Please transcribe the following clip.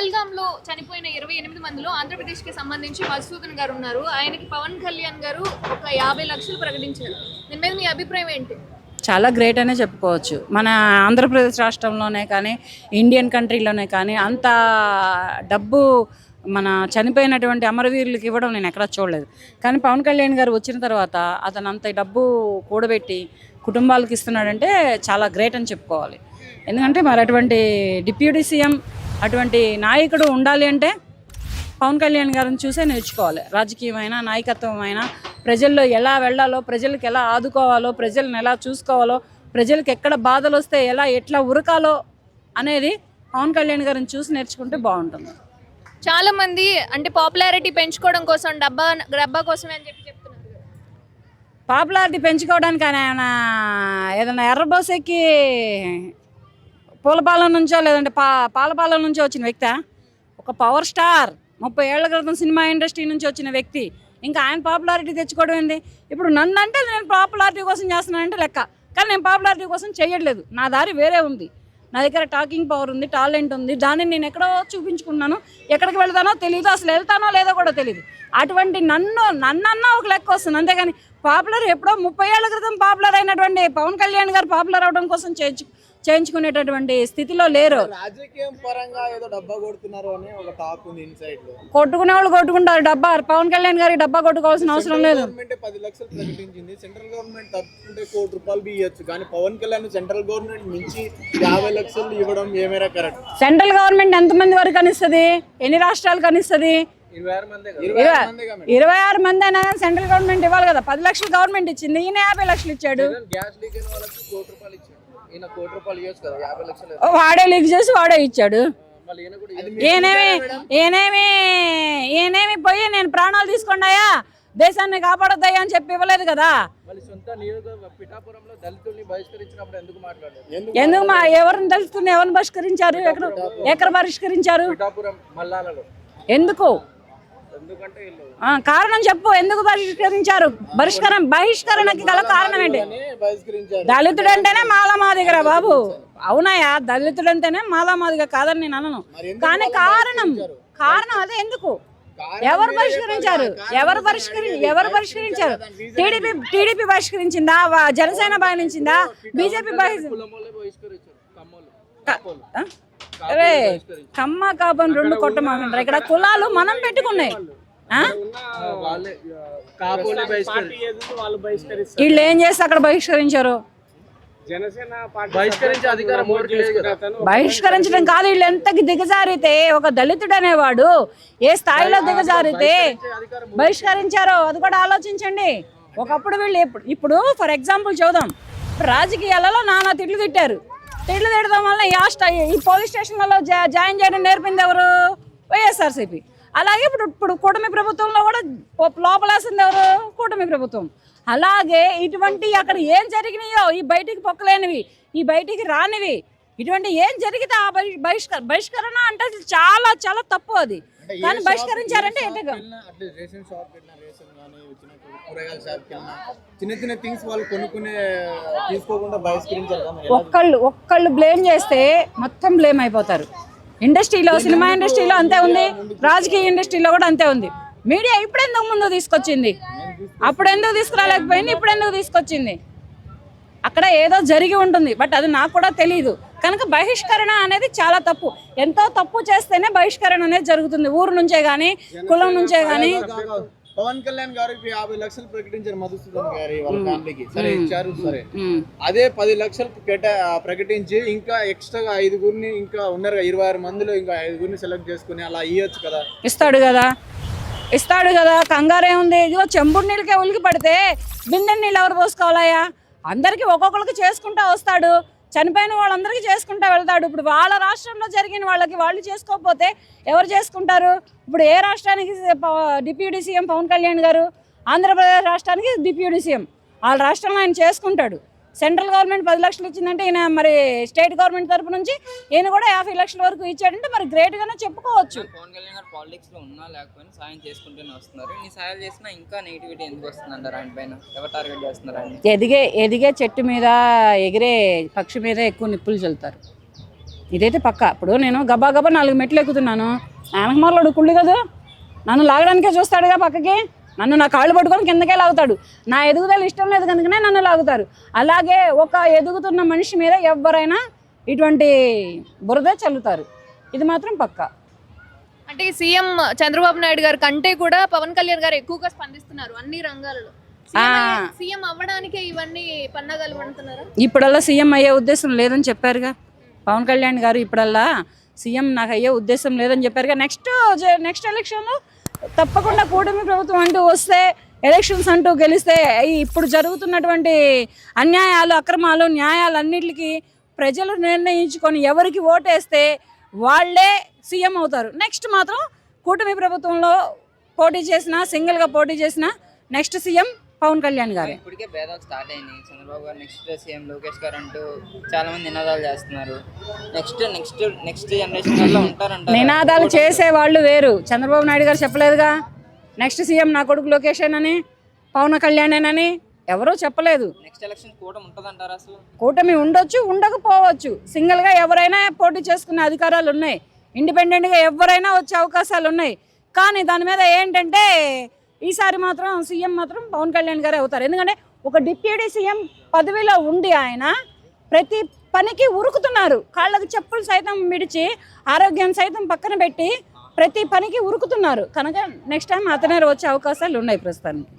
పహల్గాంలో చనిపోయిన ఇరవై ఎనిమిది మందిలో ఆంధ్రప్రదేశ్కి సంబంధించి మధుసూదన్ గారు ఉన్నారు. ఆయనకి పవన్ కళ్యాణ్ గారు ఒక యాభై లక్షలు ప్రకటించారు. దీని మీద మీ అభిప్రాయం ఏంటి? చాలా గ్రేట్ అనే చెప్పుకోవచ్చు. మన ఆంధ్రప్రదేశ్ రాష్ట్రంలోనే కానీ ఇండియన్ కంట్రీలోనే కానీ అంత డబ్బు మన చనిపోయినటువంటి అమరవీరులకు ఇవ్వడం నేను ఎక్కడా చూడలేదు. కానీ పవన్ కళ్యాణ్ గారు వచ్చిన తర్వాత అతను అంత డబ్బు కూడబెట్టి కుటుంబాలకు ఇస్తున్నాడంటే చాలా గ్రేట్ అని చెప్పుకోవాలి. ఎందుకంటే మరి అటువంటి డిప్యూటీ సీఎం అటువంటి నాయకుడు ఉండాలి అంటే పవన్ కళ్యాణ్ గారిని చూసే నేర్చుకోవాలి రాజకీయమైన నాయకత్వమైన ప్రజల్లో ఎలా వెళ్ళాలో ప్రజలకు ఎలా ఆదుకోవాలో ప్రజలను ఎలా చూసుకోవాలో ప్రజలకు ఎక్కడ బాధలు వస్తే ఎలా ఎట్లా ఉరకాలో అనేది పవన్ కళ్యాణ్ గారిని చూసి నేర్చుకుంటే బాగుంటుంది చాలా మంది అంటే పాపులారిటీ పెంచుకోవడం కోసం డబ్బా డబ్బా కోసమే అని చెప్పి చెప్తున్నారు. పాపులారిటీ పెంచుకోవడానికి ఆయన ఏదైనా ఎర్ర బస్ ఎక్కి పూలపాలెం నుంచో లేదంటే పా పాలపాలెం నుంచో వచ్చిన వ్యక్తి? ఒక పవర్ స్టార్. ముప్పై ఏళ్ళ క్రితం సినిమా ఇండస్ట్రీ నుంచి వచ్చిన వ్యక్తి. ఇంకా ఆయన పాపులారిటీ తెచ్చుకోవడం ఏంది? ఇప్పుడు నన్ను అంటే నేను పాపులారిటీ కోసం చేస్తున్నానంటే లెక్క. కానీ నేను పాపులారిటీ కోసం చేయట్లేదు. నా దారి వేరే ఉంది. నా దగ్గర టాకింగ్ పవర్ ఉంది టాలెంట్ ఉంది. దాన్ని నేను ఎక్కడో చూపించుకున్నాను ఎక్కడికి వెళ్తానో తెలియదు అసలు వెళ్తానో లేదో కూడా తెలియదు అటువంటి నన్ను నన్నన్నా ఒక లెక్క వస్తుంది. అంతేగాని పాపులర్ ఎప్పుడో ముప్పై ఏళ్ళ క్రితం పాపులర్ అయినటువంటి పవన్ కళ్యాణ్ గారు పాపులర్ అవడం కోసం చేయించు చేయించుకునేటటువంటి స్థితిలో లేరు. రాజకీయం పరంగా ఏదో డబ్బా కొడుతున్నారు అని ఒక టాక్ ఉంది ఇన్సైడ్లో. కొట్టుకునే వాళ్ళు కొట్టుకుంటారు డబ్బా. పవన్ కళ్యాణ్ గారికి డబ్బా కొట్టుకోవాల్సిన అవసరం లేదు. గవర్నమెంట్ పది లక్షలు ప్రకటించింది. సెంట్రల్ గవర్నమెంట్ తప్పుకుంటే కోటి రూపాయలు బియ్యొచ్చు. కానీ పవన్ కళ్యాణ్ సెంట్రల్ గవర్నమెంట్ మించి యాభై లక్షలు ఇవ్వడం ఏమైనా కరెక్ట్? సెంట్రల్ గవర్నమెంట్ ఎంతమంది వరకు కనిస్తుంది? ఎన్ని రాష్ట్రాలు కనిస్తుంది? ఇరవై ఆరు మంది మంది మంది అయినా కానీ సెంట్రల్ గవర్నమెంట్ ఇవ్వాలి కదా. పది లక్షలు గవర్నమెంట్ ఇచ్చింది. ఈయన యాభై లక్షలు ఇచ్చాడు. గ్యాస్ లీక్ కోటి రూపాయలు ఇచ్చాడు. వాడే లీక్ చేసి వాడే ఇచ్చాడు. ఈయనేమి పోయి నేను ప్రాణాలు తీసుకున్నాయా దేశాన్ని కాపాడొద్దయ్యా అని చెప్పి ఇవ్వలేదు కదా. మళ్ళీ సొంత నియోజక పిఠాపురంలో దళితుల్ని బహిష్కరించినప్పుడు ఎందుకు మాట్లాడారు? ఎందుకు మా ఎవరిని తెలుస్తుంది ఎవరిని బహిష్కరించారు? ఎక్కడ ఎక్కడ బహిష్కరించారు ఎందుకు? కారణం చెప్పు ఎందుకు బహిష్కరించారు? బహిష్కరణ బహిష్కరణకి గల కారణం ఏంటి? బహిష్కరించారు. దళితుడు అంటేనే మాలమాదిగరా బాబు. అవునాయా? దళితుడు అంటేనే మాలమాదిగ కాదని నేను అనను. కానీ కారణం కారణం అదే ఎందుకు? ఎవరు పరిష్కరించారు ఎవరు పరిష్కరి ఎవరు పరిష్కరించారు టీడీపీ టీడీపీ బహిష్కరించిందా? జనసేన బహిష్కరించిందా? బీజేపీ బహిష్కరించిందా అరే కమ్మ కాపని రెండు కొట్టమాకంటారు ఇక్కడ కులాలు మనం పెట్టుకున్నాయి. ఆ? వాళ్ళే ఏం చేస్తే అక్కడ బహిష్కరించారు? బహిష్కరించడం కాదు వీళ్ళు ఎంతకి దిగజారితే ఒక దళితుడు అనేవాడు ఏ స్థాయిలో దిగజారితే బహిష్కరించారో అది కూడా ఆలోచించండి. ఒకప్పుడు వీళ్ళు ఇప్పుడు ఇప్పుడు ఫర్ ఎగ్జాంపుల్ చూద్దాం. రాజకీయాలలో నానా తిట్లు తిట్టారు. తిట్లు తిట్టడం వల్ల యాస్ట్ ఈ పోలీస్ స్టేషన్లలో జా జాయిన్ చేయడం నేర్పింది ఎవరు? వైఎస్ఆర్సీపీ. అలాగే ఇప్పుడు ఇప్పుడు కూటమి ప్రభుత్వంలో కూడా లోపలేసింది ఎవరు? కూటమి ప్రభుత్వం. అలాగే ఇటువంటి అక్కడ ఏం జరిగినాయో ఈ బయటికి పొక్కలేనివి ఈ బయటికి రానివి ఇటువంటి ఏం జరిగితే ఆ బహిష్క బహిష్కరణ అంటే చాలా చాలా తప్పు అది. కానీ బహిష్కరించారంటే రేషన్ షాప్ రేషన్ చిన్న కూరగాయల షాప్ వెళ్ళినా చిన్న చిన్న థింగ్స్ వాళ్ళు కొనుక్కునే తీసుకోకుండా బహిష్కరించారు. ఒక్కళ్ళు ఒక్కళ్ళు బ్లేమ్ చేస్తే మొత్తం బ్లేమ్ అయిపోతారు. ఇండస్ట్రీలో సినిమా ఇండస్ట్రీలో అంతే ఉంది. రాజకీయ ఇండస్ట్రీలో కూడా అంతే ఉంది. మీడియా ఇప్పుడు ఎందుకు ముందు తీసుకొచ్చింది? అప్పుడు ఎందుకు తీసుకురాలేకపోయింది? ఇప్పుడు ఎందుకు తీసుకొచ్చింది? అక్కడ ఏదో జరిగి ఉంటుంది బట్ అది నాకు కూడా తెలియదు కనుక బహిష్కరణ అనేది చాలా తప్పు. ఎంతో తప్పు చేస్తేనే బహిష్కరణ అనేది జరుగుతుంది. ఊరు నుంచే కానీ కులం నుంచే కానీ పవన్ కళ్యాణ్ గారు ఇప్పుడు యాభై లక్షలు ప్రకటించారు మధుసూదన్ గారి వాళ్ళ ఫ్యామిలీకి. సరే ఇచ్చారు సరే. అదే పది లక్షలు కేటా ప్రకటించి ఇంకా ఎక్స్ట్రాగా ఐదుగురిని ఇంకా ఉన్నారు ఇరవై ఆరు మందిలో ఇంకా ఐదుగురిని సెలెక్ట్ చేసుకుని అలా ఇవ్వచ్చు కదా. ఇస్తాడు కదా. ఇస్తాడు కదా. కంగారే ఉంది. ఇదిగో చెంబుడు నీళ్ళకే ఉలికి పడితే బిందె నీళ్ళు ఎవరు పోసుకోవాలయ్యా? అందరికీ ఒక్కొక్కరికి చేసుకుంటా వస్తాడు. చనిపోయిన వాళ్ళందరికీ చేసుకుంటా వెళ్తాడు. ఇప్పుడు వాళ్ళ రాష్ట్రంలో జరిగిన వాళ్ళకి వాళ్ళు చేసుకోకపోతే ఎవరు చేసుకుంటారు? ఇప్పుడు ఏ రాష్ట్రానికి డిప్యూటీ సీఎం పవన్ కళ్యాణ్ గారు? ఆంధ్రప్రదేశ్ రాష్ట్రానికి డిప్యూటీ సీఎం. వాళ్ళ రాష్ట్రంలో ఆయన చేసుకుంటాడు. సెంట్రల్ గవర్నమెంట్ పది లక్షలు ఇచ్చిందంటే ఈయన మరి స్టేట్ గవర్నమెంట్ తరపు నుంచి ఈయన కూడా యాభై లక్షల వరకు ఇచ్చాడంటే మరి గ్రేట్గానే చెప్పుకోవచ్చు. పవన్ కళ్యాణ్ గారు పాలిటిక్స్లో ఉన్నా లేకపోయినా సాయం చేసుకుంటూనే వస్తున్నారు. చేసినా ఇంకా నెగిటివిటీ ఎందుకు వస్తుంది అంటారు ఆయన పైన? ఎవరు టార్గెట్ చేస్తున్నారు ఆయన ఎదిగే ఎదిగే చెట్టు మీద ఎగిరే పక్షి మీద ఎక్కువ నిప్పులు చల్లుతారు. ఇదైతే పక్క. ఇప్పుడు నేను గబా గబా నాలుగు మెట్లు ఎక్కుతున్నాను. వెనకమాలోడు కుళ్ళు కదా. నన్ను లాగడానికే చూస్తాడుగా పక్కకి. నన్ను నా కాళ్ళు పట్టుకొని కిందకే లాగుతాడు. నా ఎదుగుదల ఇష్టం లేదు కనుకనే నన్ను లాగుతారు. అలాగే ఒక ఎదుగుతున్న మనిషి మీద ఎవరైనా ఇటువంటి బురద చల్లుతారు. ఇది మాత్రం పక్కా. అంటే సీఎం చంద్రబాబు నాయుడు గారి కంటే కూడా పవన్ కళ్యాణ్ గారు ఎక్కువగా స్పందిస్తున్నారు అన్ని రంగాలలో. సీఎం అవ్వడానికే ఇవన్నీ పన్నాగాలు పడుతున్నారా? ఇప్పుడల్లా సీఎం అయ్యే ఉద్దేశం లేదని చెప్పారుగా. పవన్ కళ్యాణ్ గారు ఇప్పుడల్లా సీఎం నాకు అయ్యే ఉద్దేశం లేదని చెప్పారుగా. నెక్స్ట్ నెక్స్ట్ ఎలక్షన్లో తప్పకుండా కూటమి ప్రభుత్వం అంటూ వస్తే ఎలక్షన్స్ అంటూ గెలిస్తే ఇప్పుడు జరుగుతున్నటువంటి అన్యాయాలు అక్రమాలు న్యాయాలు అన్నిటికీ ప్రజలు నిర్ణయించుకొని ఎవరికి ఓటేస్తే వాళ్ళే సీఎం అవుతారు. నెక్స్ట్ మాత్రం కూటమి ప్రభుత్వంలో పోటీ చేసిన సింగిల్గా పోటీ చేసిన నెక్స్ట్ సీఎం పవన్ కళ్యాణ్ గారే. ఇప్పటికే భేదాలు స్టార్ట్ అయినాయి. చంద్రబాబు గారు నెక్స్ట్ సీఎం లోకేష్ గారు అంటూ చాలా మంది నినాదాలు చేస్తున్నారు. నెక్స్ట్ నెక్స్ట్ నెక్స్ట్ జనరేషన్ వల్ల ఉంటారంట నినాదాలు చేసే వాళ్ళు వేరు. చంద్రబాబు నాయుడు గారు చెప్పలేదుగా? నెక్స్ట్ సీఎం నా కొడుకు లోకేషన్ అని పవన్ కళ్యాణేనని ఎవరూ చెప్పలేదు. నెక్స్ట్ ఎలక్షన్ కూడా ఉంటుందంటారా అసలు? కూటమి ఉండొచ్చు ఉండకపోవచ్చు. సింగిల్గా ఎవరైనా పోటీ చేసుకునే అధికారాలు ఉన్నాయి. ఇండిపెండెంట్గా ఎవరైనా వచ్చే అవకాశాలు ఉన్నాయి. కానీ దాని మీద ఏంటంటే ఈసారి మాత్రం సీఎం మాత్రం పవన్ కళ్యాణ్ గారే అవుతారు. ఎందుకంటే ఒక డిప్యూటీ సీఎం పదవిలో ఉండి ఆయన ప్రతి పనికి ఉరుకుతున్నారు. కాళ్ళకి చెప్పులు సైతం విడిచి ఆరోగ్యం సైతం పక్కన పెట్టి ప్రతి పనికి ఉరుకుతున్నారు. కనుక నెక్స్ట్ టైం అతనే వచ్చే అవకాశాలు ఉన్నాయి ప్రస్తుతానికి.